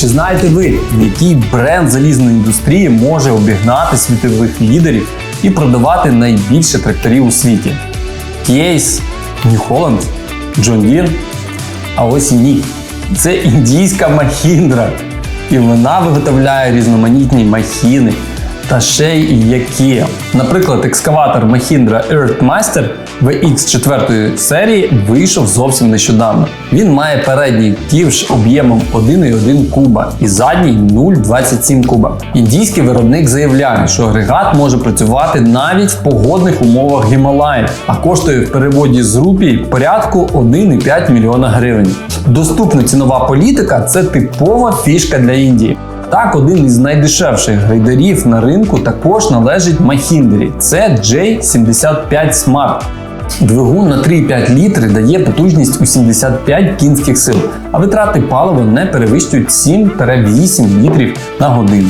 чи знаєте ви, який бренд залізної індустрії може обігнати світових лідерів і продавати найбільше тракторів у світі? Кейс, New Holland, John Deere? А ось і ні. Це індійська махіндра. І вона виготовляє різноманітні махіни. Та ще й які. Наприклад, екскаватор Mahindra Earthmaster VX 4 серії вийшов зовсім нещодавно. Він має передній ківш об'ємом 1,1 куба і задній 0,27 куба. Індійський виробник заявляє, що агрегат може працювати навіть в погодних умовах Гімалаїв, а коштує в переводі з рупій порядку 1,5 мільйона гривень. Доступна цінова політика це типова фішка для Індії. Так, один із найдешевших грейдерів на ринку також належить Махіндері. Це J75 Smart. Двигун на 3,5 літри дає потужність у 75 кінських сил, а витрати палива не перевищують 7-8 літрів на годину.